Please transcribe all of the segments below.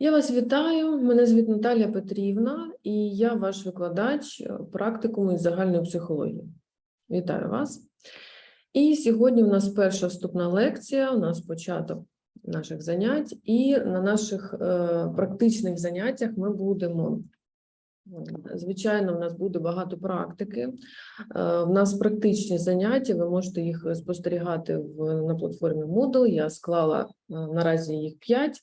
Я вас вітаю. Мене звуть Наталія Петрівна, і я ваш викладач е, практикуму із загальної психології. Вітаю вас. І сьогодні у нас перша вступна лекція, у нас початок наших занять, і на наших е, практичних заняттях ми будемо. Звичайно, в нас буде багато практики. Е, В нас практичні заняття, ви можете їх спостерігати в, на платформі Moodle. Я склала наразі їх 5.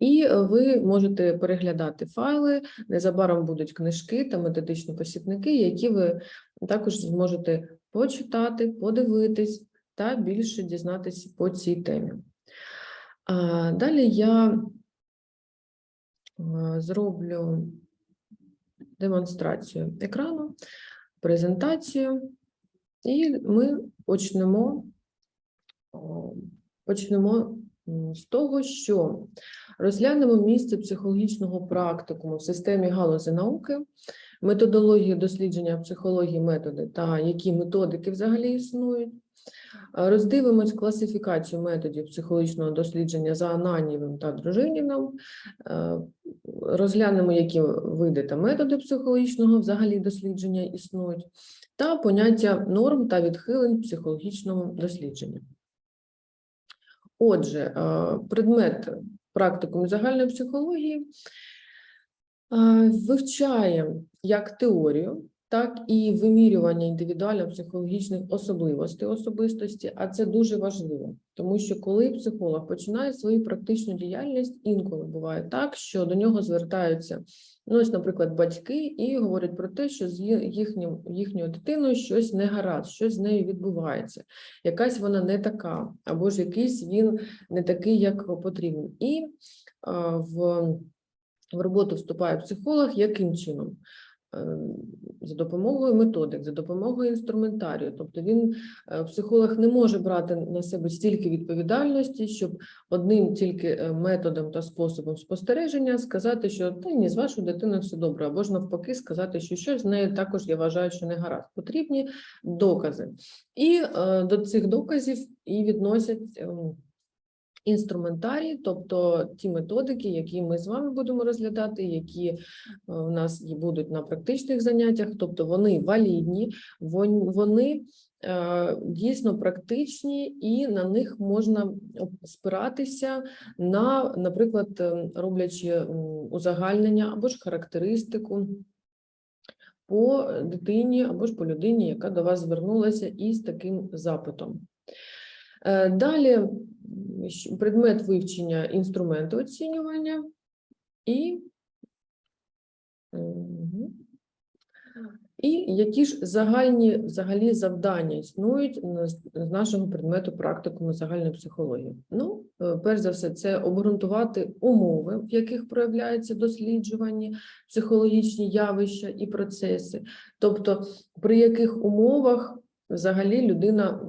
І е, ви можете переглядати файли. Незабаром будуть книжки та методичні посібники, які ви також зможете почитати, подивитись та більше дізнатися по цій темі. Далі я е, зроблю демонстрацію екрану, презентацію, і ми почнемо, почнемо з того, що Розглянемо місце психологічного практикуму в системі галузі науки, методологію дослідження психології, методи та які методики взагалі існують. Роздивимось класифікацію методів психологічного дослідження за Ананівим та Дружиніним. Розглянемо, які види та методи психологічного взагалі дослідження існують, та поняття норм та відхилень психологічного дослідження. Отже, е, предмет практикум загальної психології. Е, вивчає як теорію, так і вимірювання індивідуально-психологічних особливостей особистості, а це дуже важливо, тому що коли психолог починає свою практичну діяльність, інколи буває так, що до нього звертаються, ну ось, наприклад, батьки і говорять про те, що з їхнім, їхньою дитиною щось не гаразд, щось з нею відбувається, якась вона не така, або ж якийсь він не такий, як потрібен. І а, в, в роботу вступає психолог яким чином? Е, За допомогою методик, за допомогою інструментарію. Тобто він, е, психолог, не може брати на себе стільки відповідальності, щоб одним тільки е, методом та способом спостереження сказати, що та ні, з вашою дитиною все добре, або ж навпаки, сказати, що щось з нею також я вважаю, що не гаразд. Потрібні докази. І до цих доказів і відносять. Інструментарій, тобто ті методики, які ми з вами будемо розглядати, які е, у нас будуть на практичних заняттях, тобто вони валідні, вони е, дійсно практичні, і на них можна спиратися на, наприклад, е, роблячи узагальнення або ж характеристику по дитині або ж по людині, яка до вас звернулася із таким запитом. Е, Далі предмет вивчення інструменту оцінювання і, і які ж загальні взагалі завдання існують з нашого предмету практикуму загальної психології. Ну, е, перш за все, це обґрунтувати умови, в яких проявляються досліджувані психологічні явища і процеси, тобто при яких умовах взагалі людина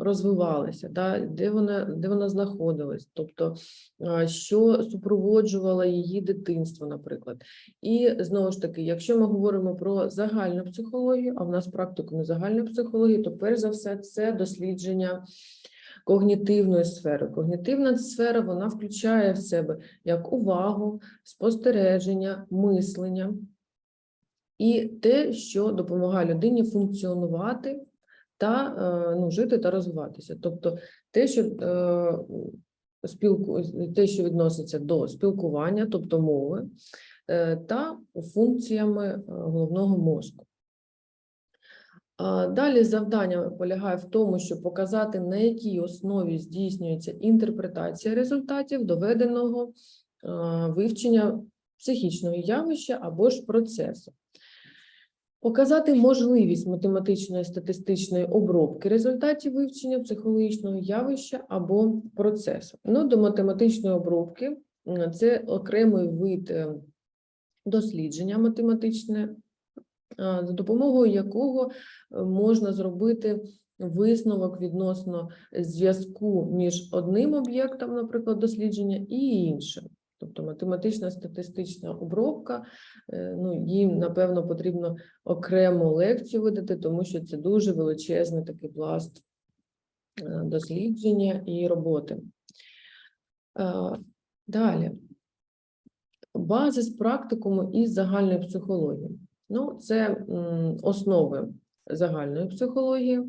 розвивалася, да, де вона, де вона знаходилась, тобто що супроводжувало її дитинство, наприклад. І знову ж таки, якщо ми говоримо про загальну психологію, а в нас практикум загальної психології, то перш за все це дослідження когнітивної сфери. Когнітивна сфера вона включає в себе як увагу, спостереження, мислення і те, що допомагає людині функціонувати та е, ну, жити та розвиватися. Тобто те, що е, спілку, те, що відноситься до спілкування, тобто мови, е, та функціями головного мозку. Далі завдання полягає в тому, щоб показати, на якій основі здійснюється інтерпретація результатів доведеного вивчення психічного явища або ж процесу. Показати можливість математичної статистичної обробки результатів вивчення психологічного явища або процесу. Ну, до математичної обробки це окремий вид е, дослідження математичне, за допомогою якого е, можна зробити висновок відносно зв'язку між одним об'єктом, наприклад, дослідження, і іншим. Тобто математична статистична обробка, е, ну, їм, напевно, потрібно окрему лекцію видати, тому що це дуже величезний такий пласт е, дослідження і роботи. Е, Далі. Базис практикуму із загальної психології. Ну, це основи загальної психології,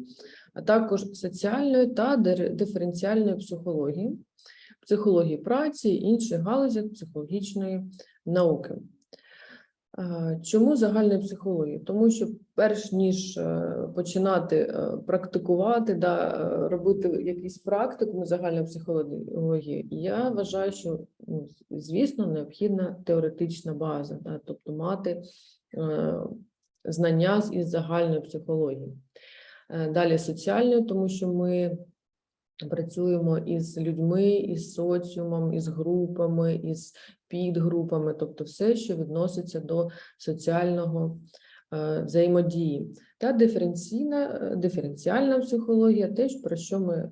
а також соціальної та диференціальної психології, психології праці інших галузях психологічної науки. Чому загальної психології? Тому що перш ніж е, починати е, практикувати, да, е, робити якийсь практикум загальної психології, я вважаю, що ну, звісно необхідна теоретична база, да, тобто мати знання із загальної психології. Далі соціальної, тому що ми працюємо із людьми, із соціумом, із групами, із підгрупами, тобто все, що відноситься до соціального е, взаємодії. Та диференційна, е, диференціальна психологія, теж про що ми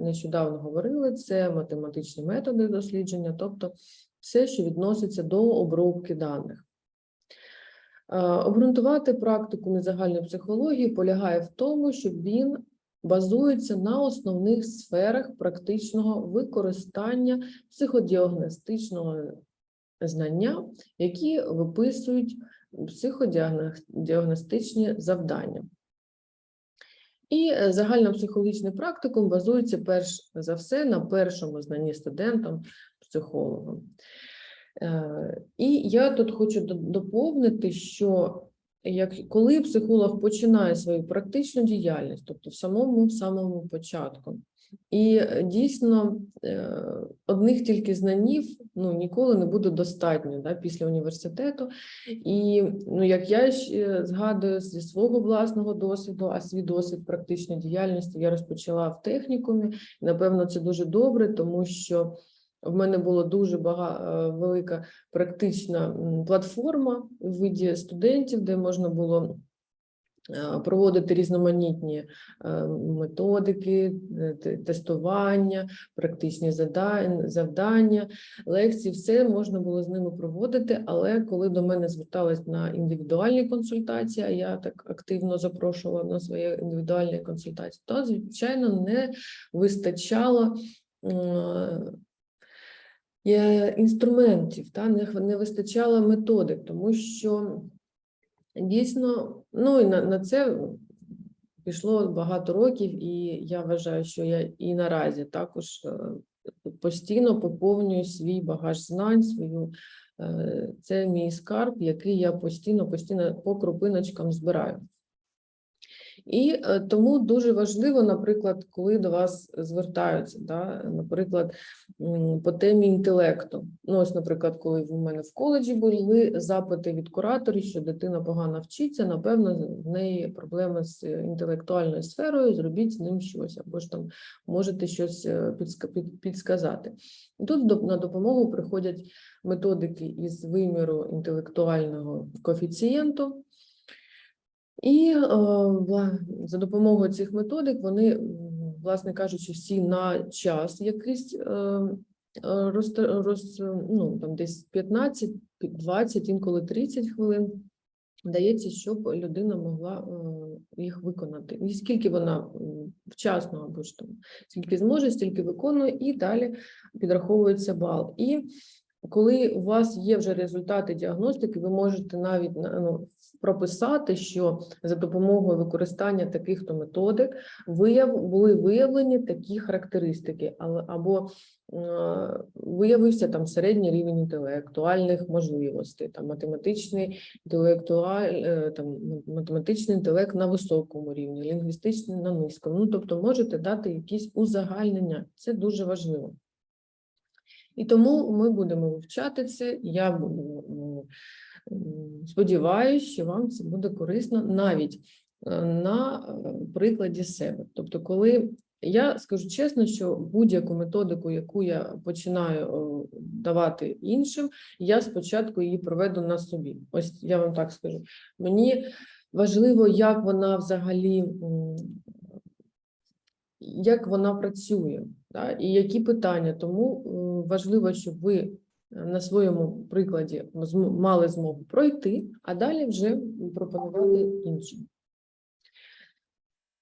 нещодавно говорили, це математичні методи дослідження, тобто все, що відноситься до обробки даних. Е, Обґрунтувати практику загальної психології полягає в тому, що він базується на основних сферах практичного використання психодіагностичного знання, які виписують психодіагностичні завдання. І е, загальнопсихологічний практикум базується перш за все на першому знанні студентом психологом. Е, І я тут хочу доповнити, що як коли психолог починає свою практичну діяльність, тобто в самому самому початку, і е, дійсно е, одних тільки знанів ну, ніколи не буде достатньо да, після університету. І ну, як я згадую зі свого власного досвіду, а свій досвід практичної діяльності я розпочала в технікумі. Напевно, це дуже добре, тому що в мене була дуже бага, е, велика практична платформа в виді студентів, де можна було е, проводити різноманітні е, методики, тестування, практичні завдання, лекції, все можна було з ними проводити. Але коли до мене звертались на індивідуальні консультації, а я так активно запрошувала на свої індивідуальні консультації, то звичайно не вистачало. Інструментів, та не вистачало методик, тому що дійсно, ну і на, на це пішло багато років, і я вважаю, що я і наразі також е, постійно поповнюю свій багаж знань, свою е, це мій скарб, який я постійно, постійно по крупиночкам збираю. І е, тому дуже важливо, наприклад, коли до вас звертаються, да, наприклад, по темі інтелекту. Ну, ось, наприклад, коли в мене в коледжі були запити від кураторів, що дитина погано вчиться, напевно, в неї проблеми з е, інтелектуальною сферою, зробіть з ним щось, або ж там можете щось е, підска- під- підсказати. Тут на допомогу приходять методики із виміру інтелектуального коефіцієнту. І е, за допомогою цих методик вони, власне кажучи, всі на час якийсь е, е, роз, ну, там десь 15, 20, інколи 30 хвилин дається, щоб людина могла їх виконати. І скільки вона вчасно або ж там, скільки зможе, стільки виконує, і далі підраховується бал. І коли у вас є вже результати діагностики, ви можете навіть на- ну, прописати, що за допомогою використання таких то методик вияв, були виявлені такі характеристики, але або е, виявився там середній рівень інтелектуальних можливостей, там математичний інтелектуаль, е, там математичний інтелект на високому рівні, лінгвістичний на низькому. Ну, тобто можете дати якісь узагальнення. Це дуже важливо. І тому ми будемо вивчати це. Я буду сподіваюся, що вам це буде корисно навіть е, на е, прикладі себе. Тобто, коли я скажу чесно, що будь-яку методику, яку я починаю давати іншим, я спочатку її проведу на собі. Ось я вам так скажу. Мені важливо, як вона взагалі. як вона працює, да, і які питання. Тому е, важливо, щоб ви на своєму прикладі мали змогу пройти, а далі вже пропонувати іншим.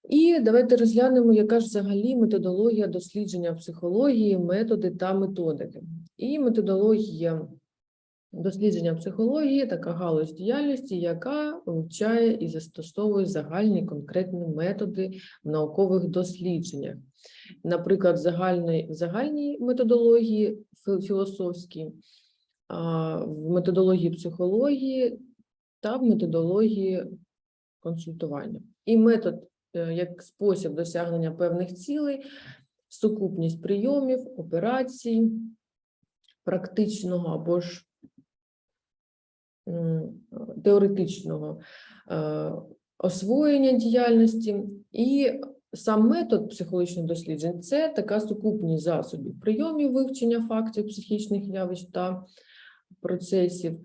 І давайте розглянемо, яка ж взагалі методологія дослідження психології, методи та методики. І методологія дослідження психології така галузь діяльності, яка вивчає і застосовує загальні конкретні методи в наукових дослідженнях. Наприклад, в загальній, в загальній методології філософській, в методології психології та в методології консультування. І метод е, як спосіб досягнення певних цілей, сукупність прийомів, операцій, практичного або ж теоретичного е, освоєння діяльності. І сам метод психологічних досліджень це така сукупність засобів прийомів вивчення фактів психічних явищ та процесів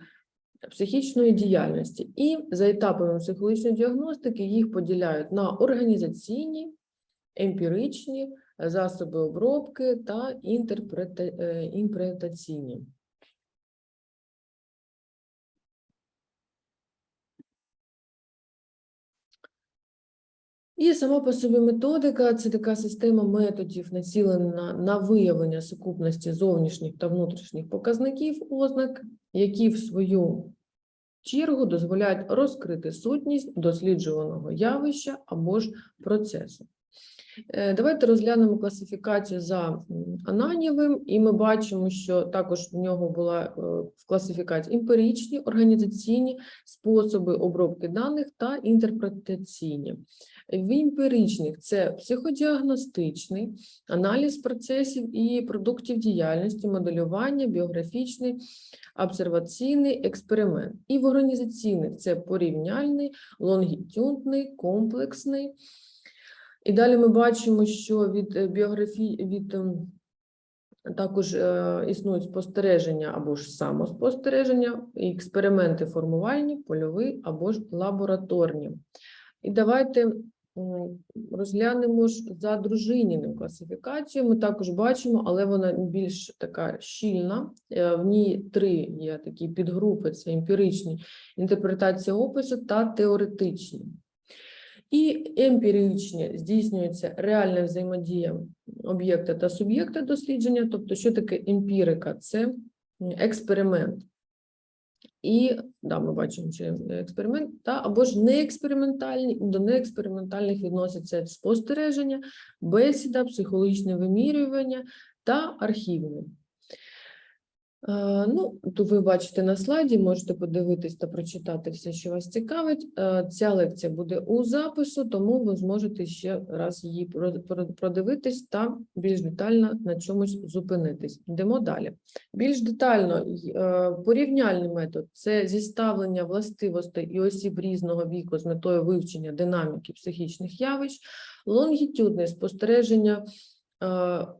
психічної діяльності. І за етапами психологічної діагностики їх поділяють на організаційні, емпіричні, засоби обробки та е, інтерпретаційні. І сама по собі методика це така система методів, націлена на виявлення сукупності зовнішніх та внутрішніх показників ознак, які в свою чергу дозволяють розкрити сутність досліджуваного явища або ж процесу. Е, Давайте розглянемо класифікацію за м, Ананєвим, і ми бачимо, що також в нього була е, в класифікації емпіричні, організаційні способи обробки даних та інтерпретаційні. В емпіричних це психодіагностичний, аналіз процесів і продуктів діяльності, моделювання, біографічний, обсерваційний експеримент. І в організаційних це порівняльний, лонгітюдний, комплексний. І далі ми бачимо, що від е, біографії від ем, також е, існують спостереження або ж самоспостереження, експерименти формувальні, польові або ж лабораторні. І давайте розглянемо ж за дружиніним класифікацію. Ми також бачимо, але вона більш така щільна. Е, В ній три є такі підгрупи: це емпіричні, інтерпретація опису та теоретичні. І емпіричні здійснюється реальна взаємодія об'єкта та суб'єкта дослідження. Тобто, що таке емпірика? Це експеримент. І да, ми бачимо, що експеримент, та або ж неекспериментальні, до неекспериментальних відносяться спостереження, бесіда, психологічне вимірювання та архівне. Е, Ну, то ви бачите на слайді, можете подивитись та прочитати все, що вас цікавить. Е, Ця лекція буде у запису, тому ви зможете ще раз її про- про- продивитись та більш детально на чомусь зупинитись. Йдемо далі. Більш детально е, порівняльний метод це зіставлення властивостей і осіб різного віку з метою вивчення динаміки психічних явищ, лонгітюдне спостереження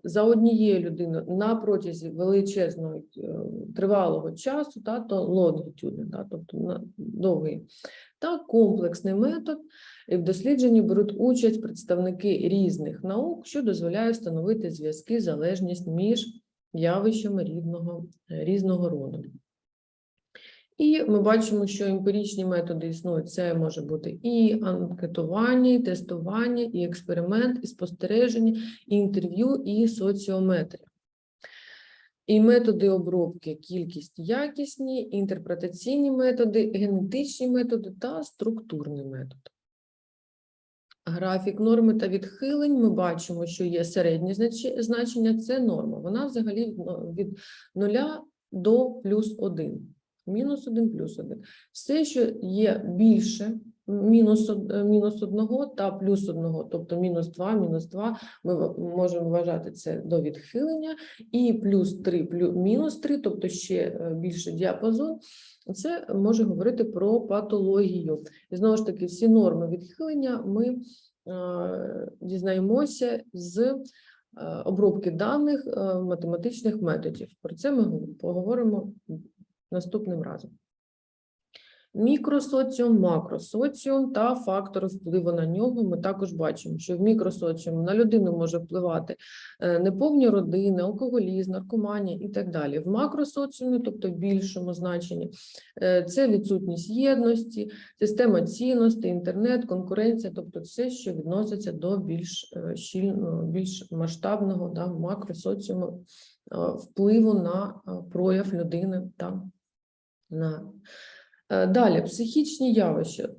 за однією людиною на протязі величезного е, тривалого часу, та, то лонгітюдне, та, тобто на довгий, та комплексний метод. І в дослідженні беруть участь представники різних наук, що дозволяє встановити зв'язки, залежність між явищами різного, різного роду. І ми бачимо, що емпіричні методи існують. Це може бути і анкетування, і тестування, і експеримент, і спостереження, і інтерв'ю, і соціометрія. І методи обробки, кількість якісні, інтерпретаційні методи, генетичні методи та структурний метод. Графік норми та відхилень ми бачимо, що є середнє значення, це норма. Вона взагалі від 0 до плюс 1. Мінус 1, плюс 1. Все, що є більше мінус, е, мінус 1 та плюс 1, тобто мінус 2, мінус 2, ми можемо вважати це до відхилення, і плюс 3, плюс, мінус 3, тобто ще е, більше діапазон, це може говорити про патологію. І знову ж таки, всі норми відхилення ми е, дізнаємося з е, обробки даних математичних методів. Про це ми поговоримо наступним разом. Мікросоціум, макросоціум та фактори впливу на нього. Ми також бачимо, що в мікросоціумі на людину може впливати е, неповні родини, алкоголізм, наркоманія і так далі. В макросоціумі, тобто в більшому значенні, е, це відсутність єдності, система цінностей, інтернет, конкуренція, тобто все, що відноситься до більш е, щільного, більш масштабного да, макросоціуму впливу на прояв людини та Далі психічні явища,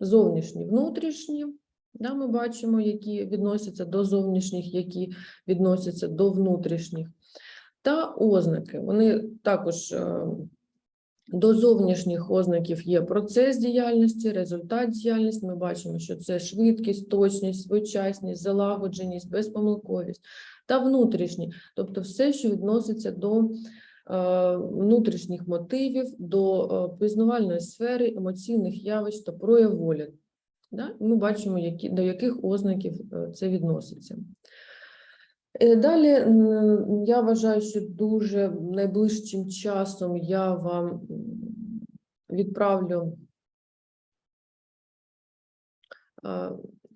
зовнішні, внутрішні. Да, ми бачимо, які відносяться до зовнішніх, які відносяться до внутрішніх. Та ознаки. Вони також е, до зовнішніх ознаків є процес діяльності, результат діяльності. Ми бачимо, що це швидкість, точність, своєчасність, залагодженість, безпомилковість та внутрішні, тобто все, що відноситься до е, внутрішніх мотивів, до е, пізнавальної сфери, емоційних явищ та прояв волі. Ми бачимо, до яких ознаків е, це відноситься. Е, Далі я вважаю, що дуже найближчим часом я вам відправлю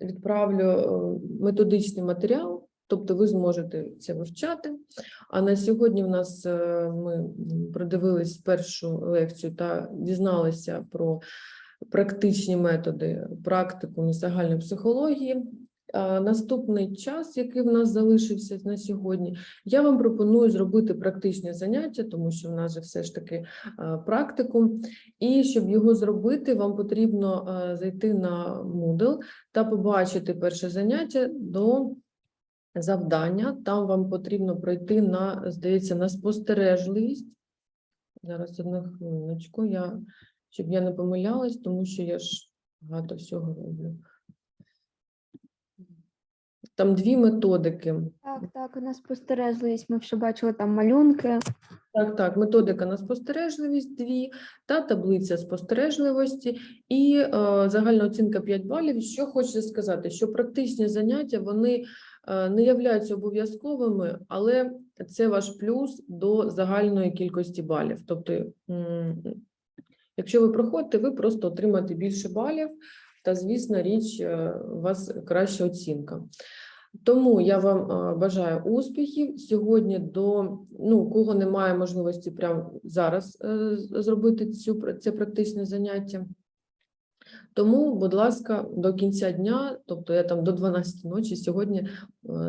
відправлю е, методичний матеріал, тобто ви зможете це вивчати. А на сьогодні в нас е, ми продивились першу лекцію та дізналися про практичні методи практикуму загальної психології. Наступний час, який в нас залишився на сьогодні, я вам пропоную зробити практичне заняття, тому що в нас же все ж таки практикум. І щоб його зробити, вам потрібно зайти на Moodle та побачити перше заняття до завдання. Там вам потрібно пройти на, здається, на спостережливість. Зараз одну хвилиночку, я, щоб я не помилялась, тому що я ж багато всього роблю. Там дві методики. Так, так, у нас спостережливість. Ми вже бачили там малюнки. Так, так, методика на спостережливість дві, та таблиця спостережливості і е, загальна оцінка 5 балів. Що хочеться сказати, що практичні заняття вони не являються обов'язковими, але це ваш плюс до загальної кількості балів. Тобто, якщо ви проходите, ви просто отримаєте більше балів, та, звісно, річ, е, у вас краща оцінка. Тому я вам е, бажаю успіхів. Сьогодні до ну, кого немає можливості прямо зараз е, зробити цю це практичне заняття. Тому, будь ласка, до кінця дня, тобто я там до 12 ночі сьогодні е,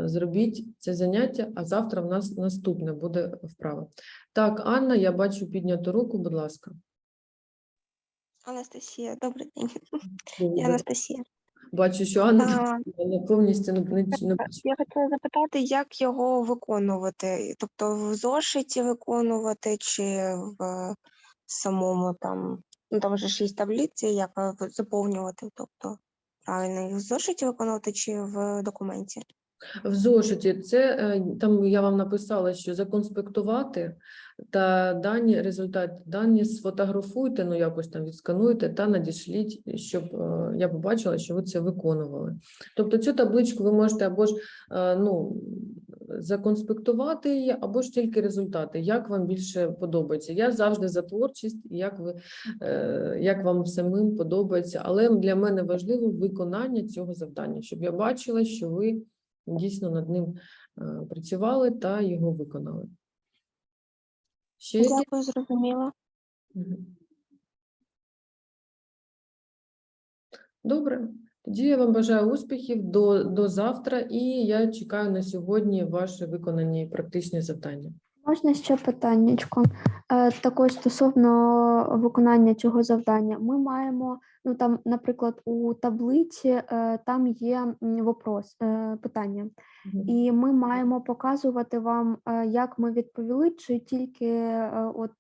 зробіть це заняття, а завтра в нас наступне буде вправа. Так, Анна, я бачу підняту руку, будь ласка. Анастасія, добрий день. Я Анастасія. Бачу, що Анна А, повністю не, не, не Я хотіла запитати, як його виконувати? Тобто в зошиті виконувати чи в самому там, ну там вже ж є таблиці, як е, заповнювати, тобто правильно їх в зошиті виконувати чи в документі? В зошиті це е, там я вам написала, що законспектувати та дані результати, дані сфотографуйте, ну якось там відскануйте та надішліть, щоб е, я побачила, що ви це виконували. Тобто цю табличку ви можете або ж е, ну, законспектувати її, або ж тільки результати, як вам більше подобається. Я завжди за творчість, як ви як вам самим подобається, але для мене важливо виконання цього завдання, щоб я бачила, що ви дійсно над ним е, працювали та його виконали. Ще які? Дякую, зрозуміла. Добре. Тоді я вам бажаю успіхів до, до завтра, і я чекаю на сьогодні ваше виконані практичні завдання. Можна ще питаннячко? Е, Також стосовно виконання цього завдання, ми маємо, ну там, наприклад, у таблиці е, там є вопрос, е, питання, і ми маємо показувати вам, як ми відповіли, чи тільки от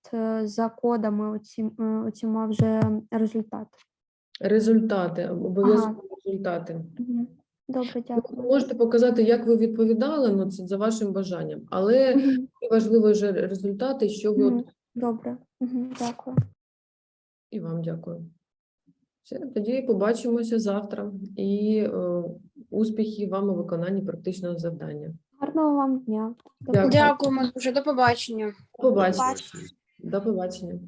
за кодами оці, оціма вже результат. Результати, обов'язково результати. Мгм. Добре, Ви дякую. можете показати, як ви відповідали, ну це за вашим бажанням, але Мгм. важливо вже результати, що ви от Добре, Мгм. дякую. І вам дякую. Все, тоді побачимося завтра і е, успіхів вам у виконанні практичного завдання. Гарного вам дня. Дякую. Дякуємо дуже. До побачення. До побачення. До побачення.